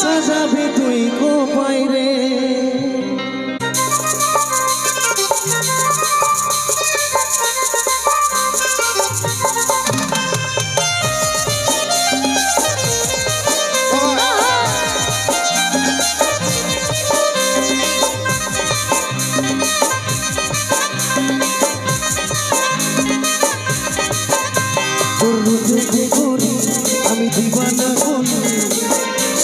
সাজাবি তুই কোপাই রে। আমি দিবানা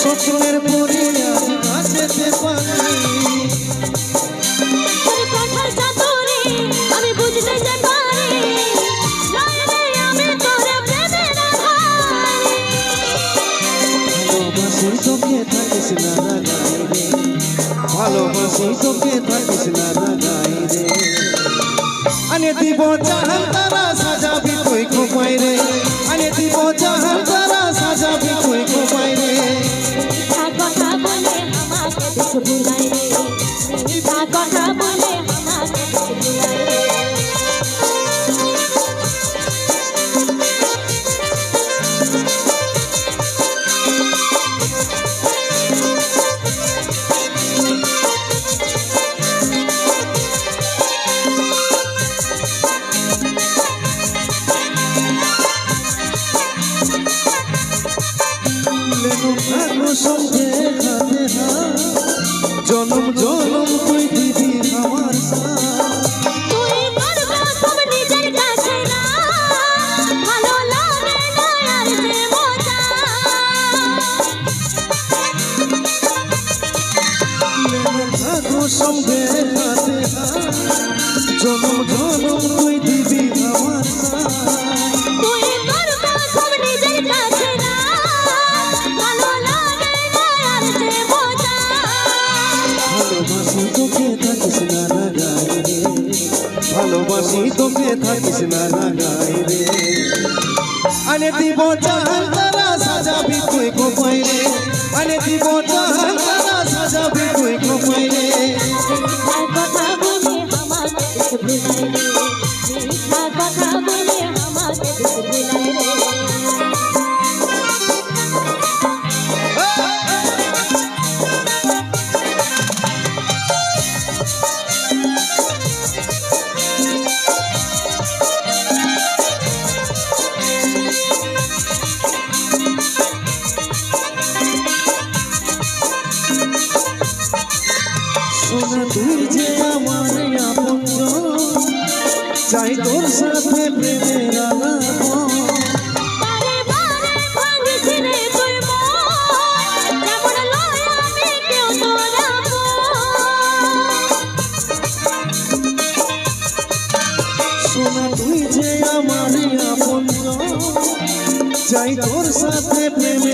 পরিয়া পারি কথার চাতুরি আমি বুঝতে যে পারি আমি তোর প্রেমের ভালোবাসি তোকে থাকিস না রাগাই রে ভালোবাসি তোকে থাকিস না রাগাই রে আনে দিব জাহান তারা সাজাবি তুই কোপাই রে। আনে দিব জাহান দেশ ভুলাই মিঠা কথা বলে আমাকে দেশ ভুলাই সঙ্গে খাতে হা জনম জনম তুই দিদি আমার সঙ্গে জনম জনম তুই দিবি ভালোবাসি তোকে থাকিস না রাগাই রে। ভালোবাসি তোকে থাকিস না রাগাই রে। আনে দিব চাল তারা সাজাবি তুই কোপাই রে? আনে দিব জাহান সোনা তুই যে আমার আপন চাই তোর সাথে প্রেমের আলাপ। সোনা তুই যে আমার আপন চাই তোর সাথে প্রেমের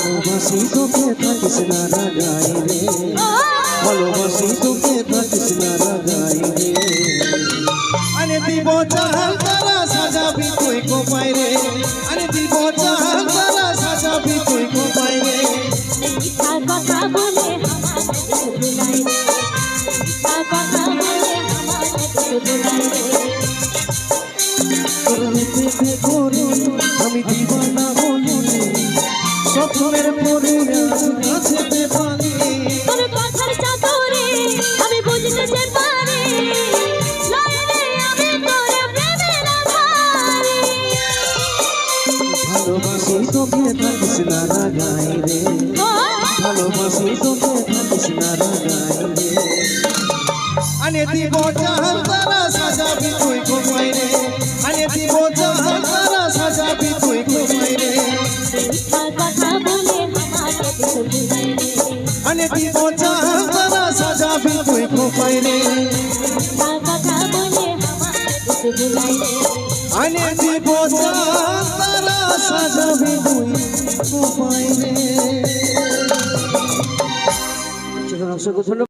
ভালোবাসি তোকে থাকিস না রাগাই রে ভালোবাসি তোকে থাকিস না রাগাই রে আরে দিব চাহাল তারা সাজাবি তুই কোপাই রে আরে দিব চাহাল তারা সাজাবি তুই কোপাই রে মিঠা কথা বলে আমাকে দেশ ভুলাই রে মিঠা কথা বলে আমাকে দেশ ভুলাই রে তোর রূপে করি আমি দিবানা হলি স্বপ্নের পরে কাছেতে পালি তোর কথার চাতুরি আমি বুঝতে যে পারি। লাইনে আমি তোর প্রেমের আধারি। ভালোবাসি তোকে থাকিস না রাগাই রে। ভালোবাসি তোকে থাকিস না রাগাই রে। আনে দিব জাহান তারা দেশ ভুলাই রে আনে দিব জাহান তারা সাজাবি তুই কোপাই রে মিঠা কথা বলে আমাকে দেশ